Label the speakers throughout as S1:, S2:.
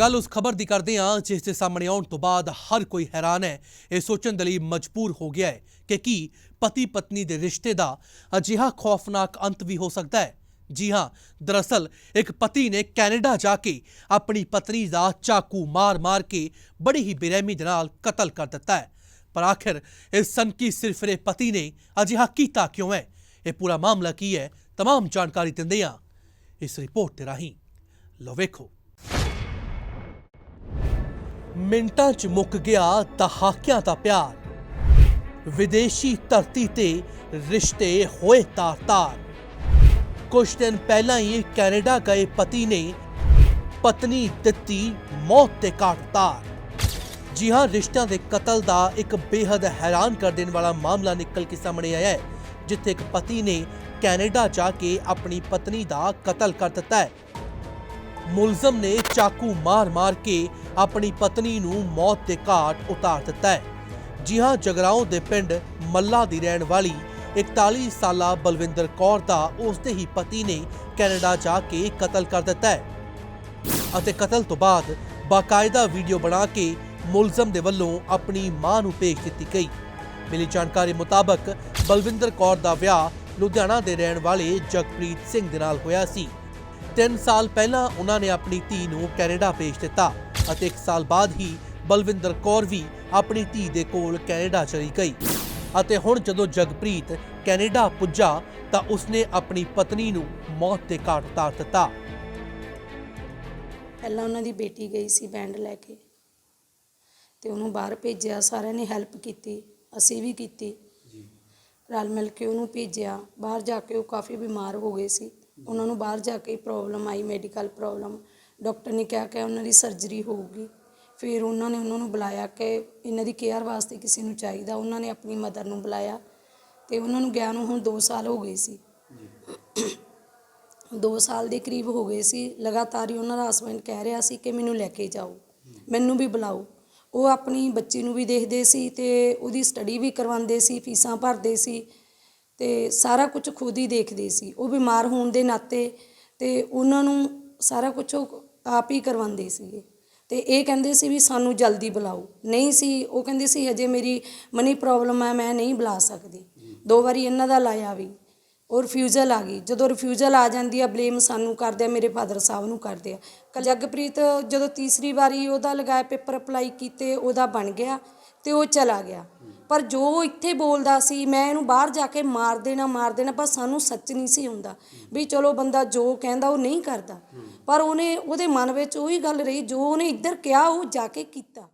S1: ਗੱਲ ਉਸ ਖਬਰ ਦੀ ਕਰਦੇ ਹਾਂ ਜਿਸ ਦੇ ਸਾਹਮਣੇ ਆਉਣ ਤੋਂ ਬਾਅਦ ਹਰ ਕੋਈ ਹੈਰਾਨ ਹੈ ਇਹ ਸੋਚਣ ਦੇ ਲਈ ਮਜਬੂਰ ਹੋ ਗਿਆ ਹੈ ਕਿ ਕੀ ਪਤੀ ਪਤਨੀ ਦੇ ਰਿਸ਼ਤੇ ਦਾ ਅਜਿਹਾ ਖੌਫਨਾਕ ਅੰਤ ਵੀ ਹੋ ਸਕਦਾ ਹੈ ਜੀ ਹਾਂ ਦਰਅਸਲ ਇੱਕ ਪਤੀ ਨੇ ਕੈਨੇਡਾ ਜਾ ਕੇ ਆਪਣੀ ਪਤਨੀ ਦਾ ਚਾਕੂ ਮਾਰ-ਮਾਰ ਕੇ ਬੜੀ ਹੀ ਬੇਰਹਿਮੀ ਦੇ ਨਾਲ ਕਤਲ ਕਰ ਦਿੱਤਾ ਹੈ ਪਰ ਆਖਿਰ ਇਸ ਸਨਕੀ ਸਿਰਫਰੇ ਪਤੀ ਨੇ ਅਜਿਹਾ ਕੀਤਾ ਕਿਉਂ ਹੈ ਇਹ ਪੂਰਾ ਮਾਮਲਾ ਕੀ ਹੈ तमाम ਜਾਣਕਾਰੀ ਦਿੰਦੇ ਹਾਂ ਇਸ ਰਿਪੋਰਟ ਦੇ ਰਾਹੀਂ ਲਓ ਵੇਖੋ ਮਿੰਟਾਂ 'ਚ ਮੁੱਕ ਗਿਆ ਦਹਾਕਿਆਂ ਦਾ ਪਿਆਰ। ਵਿਦੇਸ਼ੀ ਧਰਤੀ ਤੇ ਰਿਸ਼ਤੇ ਹੋਏ ਤਾਰ-ਤਾਰ। ਕੁਝ ਦਿਨ ਪਹਿਲਾਂ ਹੀ ਕੈਨੇਡਾ ਗਏ ਪਤੀ ਨੇ ਪਤਨੀ ਦਿੱਤੀ ਮੌਤ ਤੇ ਘਾਟ ਉਤਾਰ ਜੀ ਹਾਂ, ਰਿਸ਼ਤਿਆਂ ਦੇ ਕਤਲ ਦਾ ਇੱਕ ਬੇहद ਹੈਰਾਨ ਕਰ ਦੇਣ ਵਾਲਾ ਮਾਮਲਾ ਨਿਕਲ ਕੇ ਸਾਹਮਣੇ ਆਇਆ ਹੈ, ਜਿੱਥੇ ਇੱਕ ਪਤੀ ਨੇ ਕੈਨੇਡਾ ਜਾ ਕੇ ਆਪਣੀ ਪਤਨੀ ਦਾ ਕਤਲ ਕਰ ਦਿੱਤਾ ਹੈ। ਮੁਲਜ਼ਮ ਨੇ ਚਾਕੂ ਮਾਰ-ਮਾਰ ਕੇ ਆਪਣੀ ਪਤਨੀ ਨੂੰ ਮੌਤ ਦੇ ਘਾਟ ਉਤਾਰ ਦਿੱਤਾ ਹੈ। ਜੀ ਹਾਂ ਜਗਰਾਉਂ ਦੇ ਪਿੰਡ ਮੱਲਾ ਦੀ ਰਹਿਣ ਵਾਲੀ 41 ਸਾਲਾ ਬਲਵਿੰਦਰ ਕੌਰ ਦਾ ਉਸਦੇ ਹੀ ਪਤੀ ਨੇ ਕੈਨੇਡਾ ਜਾ ਕੇ ਕਤਲ ਕਰ ਦਿੱਤਾ ਹੈ। ਅਤੇ ਕਤਲ ਤੋਂ ਬਾਅਦ ਬਾਕਾਇਦਾ ਵੀਡੀਓ ਬਣਾ ਕੇ ਮੁਲਜ਼ਮ ਦੇ ਵੱਲੋਂ ਆਪਣੀ ਮਾਂ ਨੂੰ ਭੇਜ ਦਿੱਤੀ ਗਈ। ਮਿਲੀ ਜਾਣਕਾਰੀ ਮੁਤਾਬਕ ਬਲਵਿੰਦਰ ਕੌਰ ਦਾ ਵਿਆਹ ਲੁਧਿਆਣਾ ਦੇ ਰਹਿਣ ਵਾਲੇ ਜਗਪ੍ਰੀਤ ਸਿੰਘ ਦੇ ਨਾਲ ਹੋਇਆ ਸੀ। 3 ਸਾਲ ਪਹਿਲਾਂ ਉਹਨਾਂ ਨੇ ਆਪਣੀ ਧੀ ਨੂੰ ਕੈਨੇਡਾ ਭੇਜ ਦਿੱਤਾ ਅਤੇ 1 ਸਾਲ ਬਾਅਦ ਹੀ ਬਲਵਿੰਦਰ ਕੌਰ ਵੀ ਆਪਣੀ ਧੀ ਦੇ ਕੋਲ ਕੈਨੇਡਾ ਚਲੀ ਗਈ। ਅਤੇ ਹੁਣ ਜਦੋਂ ਜਗਪ੍ਰੀਤ ਕੈਨੇਡਾ ਪੁੱਜਾ ਤਾਂ ਉਸਨੇ ਆਪਣੀ ਪਤਨੀ ਨੂੰ ਮੌਤ ਦੇ ਘਾਟ ਉਤਾਰ ਦਿੱਤਾ।
S2: ਪਹਿਲਾਂ ਉਹਨਾਂ ਦੀ ਬੇਟੀ ਗਈ ਸੀ ਬੈਂਡ ਲੈ ਕੇ ਤੇ ਉਹਨੂੰ ਬਾਹਰ ਭੇਜਿਆ ਸਾਰਿਆਂ ਨੇ ਹੈਲਪ ਕੀਤੀ ਅਸੀਂ ਵੀ ਕੀਤੀ। ਰਲ ਮਿਲ ਕੇ ਉਹਨੂੰ ਭੇਜਿਆ ਬਾਹਰ ਜਾ ਕੇ ਉਹ ਕਾਫੀ ਬਿਮਾਰ ਹੋ ਗਏ ਸੀ। ਉਹਨਾਂ ਨੂੰ ਬਾਹਰ ਜਾ ਕੇ ਪ੍ਰੋਬਲਮ ਆਈ ਮੈਡੀਕਲ ਪ੍ਰੋਬਲਮ ਡਾਕਟਰ ਨੇ ਕਿਹਾ ਕਿ ਉਹਨਾਂ ਦੀ ਸਰਜਰੀ ਹੋਊਗੀ। ਫਿਰ ਉਹਨਾਂ ਨੇ ਉਹਨਾਂ ਨੂੰ ਬੁਲਾਇਆ ਕਿ ਇਹਨਾਂ ਦੀ ਕੇਅਰ ਵਾਸਤੇ ਕਿਸੇ ਨੂੰ ਚਾਹੀਦਾ। ਉਹਨਾਂ ਨੇ ਆਪਣੀ ਮਦਰ ਨੂੰ ਬੁਲਾਇਆ ਤੇ ਉਹਨਾਂ ਨੂੰ ਗਿਆ ਨੂੰ ਹੁਣ 2 ਸਾਲ ਹੋ ਗਏ ਸੀ। 2 ਸਾਲ ਦੇ ਕਰੀਬ ਹੋ ਗਏ ਸੀ। ਲਗਾਤਾਰ ਹੀ ਉਹਨਾਂ ਦਾ ਹਸਬੰਡ ਕਹਿ ਰਿਹਾ ਸੀ ਕਿ ਮੈਨੂੰ ਲੈ ਕੇ ਜਾਓ, ਮੈਨੂੰ ਵੀ ਬੁਲਾਓ। ਉਹ ਆਪਣੀ ਬੱਚੀ ਨੂੰ ਵੀ ਦੇਖਦੇ ਸੀ ਤੇ ਉਹਦੀ ਸਟੱਡੀ ਵੀ ਕਰਵਾਉਂਦੇ ਸੀ, ਫੀਸਾਂ ਭਰਦੇ ਸੀ। ਅਤੇ ਸਾਰਾ ਕੁਝ ਖੁਦ ਹੀ ਦੇਖਦੇ ਸੀ। ਉਹ ਬਿਮਾਰ ਹੋਣ ਦੇ ਨਾਤੇ ਅਤੇ ਉਹਨਾਂ ਨੂੰ ਸਾਰਾ ਕੁਝ ਉਹ ਆਪ ਹੀ ਕਰਵਾਉਂਦੇ ਸੀਗੇ। ਅਤੇ ਇਹ ਕਹਿੰਦੇ ਸੀ ਵੀ ਸਾਨੂੰ ਜਲਦੀ ਬੁਲਾਓ। ਨਹੀਂ ਸੀ, ਉਹ ਕਹਿੰਦੇ ਸੀ, ਹਜੇ ਮੇਰੀ ਮਨੀ ਪ੍ਰੋਬਲਮ ਹੈ ਮੈਂ ਨਹੀਂ ਬੁਲਾ ਸਕਦੀ। ਦੋ ਵਾਰੀ ਇਹਨਾਂ ਦਾ ਲਾਇਆ ਵੀ। ਉਹ ਰਿਫਿਊਜ਼ਲ ਆ ਗਈ। ਜਦੋਂ ਰਿਫਿਊਜ਼ਲ ਆ ਜਾਂਦੀ ਆ, ਬਲੇਮ ਸਾਨੂੰ ਕਰਦੇ ਆ, ਮੇਰੇ ਫਾਦਰ ਸਾਹਿਬ ਨੂੰ ਕਰਦੇ ਆ। ਕ- ਜਗਪ੍ਰੀਤ ਜਦੋਂ ਤੀਸਰੀ ਵਾਰੀ ਉਹਦਾ ਲਗਾਇਆ ਪੇਪਰ ਅਪਲਾਈ ਕੀਤੇ, ਉਹਦਾ ਬਣ ਗਿਆ। ਤੇ ਉਹ ਚਲਾ ਗਿਆ। ਪਰ ਜੋ ਇੱਥੇ ਬੋਲਦਾ ਸੀ, ਮੈਂ ਇਹਨੂੰ ਬਾਹਰ ਜਾ ਕੇ ਮਾਰ ਦੇਣਾ ਮਾਰ ਦੇਣਾ, ਪਰ ਸਾਨੂੰ ਸੱਚ ਨਹੀਂ ਸੀ ਹੁੰਦਾ ਵੀ ਚਲੋ ਬੰਦਾ ਜੋ ਕਹਿੰਦਾ ਉਹ ਨਹੀਂ ਕਰਦਾ। ਪਰ ਉਹਨੇ, ਉਹਦੇ ਮਨ ਵਿੱਚ ਉਹੀ ਗੱਲ ਰਹੀ, ਜੋ ਉਹਨੇ ਇੱਧਰ ਕਿਹਾ, ਉਹ ਜਾ ਕੇ ਕੀਤਾ।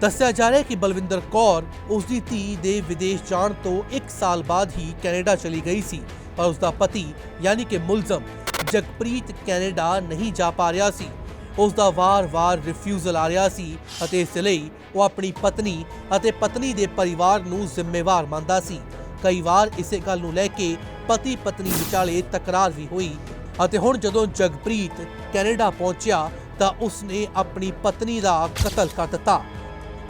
S1: ਦੱਸਿਆ ਜਾ ਰਿਹਾ ਹੈ ਕਿ ਬਲਵਿੰਦਰ ਕੌਰ ਉਸ ਦੀ ਧੀ ਦੇ ਵਿਦੇਸ਼ ਜਾਣ ਤੋਂ 1 ਸਾਲ ਬਾਅਦ ਹੀ ਕੈਨੇਡਾ ਚਲੀ ਗਈ ਸੀ, ਪਰ ਉਸ ਦਾ ਪਤੀ, ਯਾਨੀ ਕਿ ਮੁਲਜ਼ਮ ਜਗਪ੍ਰੀਤ ਕੈਨੇਡਾ ਨਹੀਂ ਜਾ ਪਾ ਰਿਹਾ ਸੀ। ਉਸ ਦਾ ਵਾਰ-ਵਾਰ ਰਿਫਿਊਜ਼ਲ ਆ ਰਿਹਾ ਸੀ ਅਤੇ ਇਸ ਲਈ ਉਹ ਆਪਣੀ ਪਤਨੀ ਅਤੇ ਪਤਨੀ ਦੇ ਪਰਿਵਾਰ ਨੂੰ ਜ਼ਿੰਮੇਵਾਰ ਮੰਨਦਾ ਸੀ। ਕਈ ਵਾਰ ਇਸੇ ਗੱਲ ਨੂੰ ਲੈ ਕੇ ਪਤੀ ਪਤਨੀ ਵਿਚਾਲੇ ਤਕਰਾਰ ਵੀ ਹੋਈ ਅਤੇ ਹੁਣ ਜਦੋਂ ਜਗਪ੍ਰੀਤ ਕੈਨੇਡਾ ਪਹੁੰਚਿਆ ਤਾਂ ਉਸਨੇ ਆਪਣੀ ਪਤਨੀ ਦਾ ਕਤਲ ਕਰ ਦਿੱਤਾ।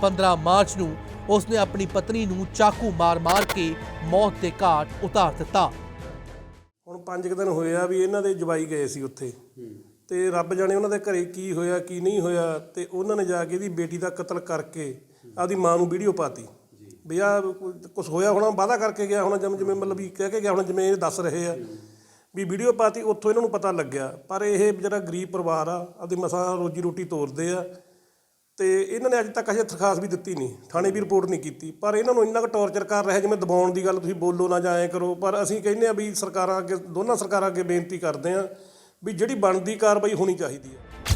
S1: 15 ਮਾਰਚ ਨੂੰ ਉਸਨੇ ਆਪਣੀ ਪਤਨੀ ਨੂੰ ਚਾਕੂ ਮਾਰ-ਮਾਰ ਕੇ ਮੌਤ ਦੇ ਘਾਟ ਉਤਾਰ ਦਿੱਤਾ।
S3: ਹੁਣ ਪੰਜ ਕੁ ਦਿਨ ਹੋਏ ਆ ਵੀ ਇਹਨਾਂ ਦੇ ਜਵਾਈ ਗਏ ਸੀ ਉੱਥੇ। ਤੇ ਰੱਬ ਜਾਣੇ ਉਹਨਾਂ ਦੇ ਘਰੇ ਕੀ ਹੋਇਆ ਕੀ ਨਹੀਂ ਹੋਇਆ ਤੇ ਉਹਨਾਂ ਨੇ ਜਾ ਕੇ ਇਹਦੀ ਬੇਟੀ ਦਾ ਕਤਲ ਕਰਕੇ ਆਪਦੀ ਮਾਂ ਨੂੰ ਵੀਡੀਓ ਪਾਤੀ। ਵੀ ਆ ਕੁਝ ਹੋਇਆ ਹੋਣਾ ਵਾਅਦਾ ਕਰਕੇ ਗਿਆ ਹੋਣਾ ਜਿਵੇਂ ਜਿਵੇਂ ਮਤਲਬ ਵੀ ਕਹਿ ਕੇ ਗਿਆ ਹੋਣਾ ਜਿਵੇਂ ਇਹ ਦੱਸ ਰਹੇ ਆ। ਵੀ ਵੀਡੀਓ ਪਾਤੀ ਉੱਥੋਂ ਇਹਨਾਂ ਨੂੰ ਪਤਾ ਲੱਗਿਆ। ਪਰ ਇਹ ਜਿਹੜਾ ਗਰੀਬ ਪਰਿਵਾਰ ਆ ਆਪਦੀ ਮਸਾਂ ਰੋਜੀ ਰੋਟੀ ਤੋਰਦੇ ਆ ਤੇ ਇਹਨਾਂ ਨੇ ਅੱਜ ਤੱਕ ਅਜੇ ਦਰਖਾਸਤ ਵੀ ਦਿੱਤੀ ਨਹੀਂ ਥਾਣੇ ਵੀ ਰਿਪੋਰਟ ਨਹੀਂ ਕੀਤੀ। ਪਰ ਇਹਨਾਂ ਨੂੰ ਇੰਨਾ ਕੁ ਟੌਰਚਰ ਕਰ ਰਿਹਾ ਜਿਵੇਂ ਦਬਾਉਣ ਦੀ ਗੱਲ ਤੁਸੀਂ ਬੋਲੋ ਨਾ ਜਾਂ ਐਂ ਕਰੋ ਪਰ ਅਸੀਂ ਕਹਿੰਦੇ ਆ ਵੀ ਸਰਕਾਰਾਂ ਅੱਗੇ ਦੋਨਾਂ ਸਰਕਾਰਾਂ ਅੱਗੇ ਬੇਨਤੀ ਕਰਦੇ ਆ ਵੀ ਜਿਹੜੀ ਬਣਦੀ ਕਾਰਵਾਈ ਹੋਣੀ ਚਾਹੀਦੀ ਹੈ।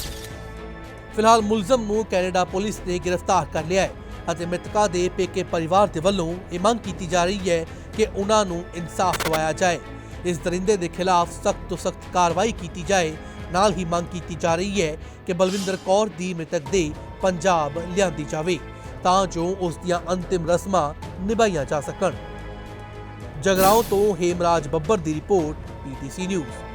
S1: ਫਿਲਹਾਲ ਮੁਲਜ਼ਮ ਨੂੰ ਕੈਨੇਡਾ ਪੁਲਿਸ ਨੇ ਗ੍ਰਿਫਤਾਰ ਕਰ ਲਿਆ ਹੈ ਅਤੇ ਮ੍ਰਿਤਕਾ ਦੇ ਪੇਕੇ ਪਰਿਵਾਰ ਦੇ ਵੱਲੋਂ ਇਹ ਮੰਗ ਕੀਤੀ ਜਾ ਰਹੀ ਹੈ ਕਿ ਉਹਨਾਂ ਨੂੰ ਇਨਸਾਫ ਦਿਵਾਇਆ ਜਾਏ। ਇਸ ਦਰਿੰਦੇ ਦੇ ਖਿਲਾਫ ਸਖਤ ਤੋਂ ਸਖਤ ਕਾਰਵਾਈ ਕੀਤੀ ਜਾਏ, ਨਾਲ ਹੀ ਮੰਗ ਕੀਤੀ ਜਾ ਰਹੀ ਹੈ ਕਿ ਬਲਵਿੰਦਰ ਕੌਰ ਦੀ ਮ੍ਰਿਤਕ ਦੇ ਪੰਜਾਬ ਲਿਆਂਦੀ ਜਾਵੇ, ਤਾਂ ਜੋ ਉਸ ਦੀਆਂ ਅੰਤਿਮ ਰਸਮਾਂ ਨਿਭਾਈਆਂ ਜਾ ਸਕਣ। ਜਗਰਾਉਂ ਤੋਂ ਹੇਮਰਾਜ ਬੱਬਰ ਦੀ ਰਿਪੋਰਟ ਪੀਟੀਸੀ ਨਿਊਜ਼।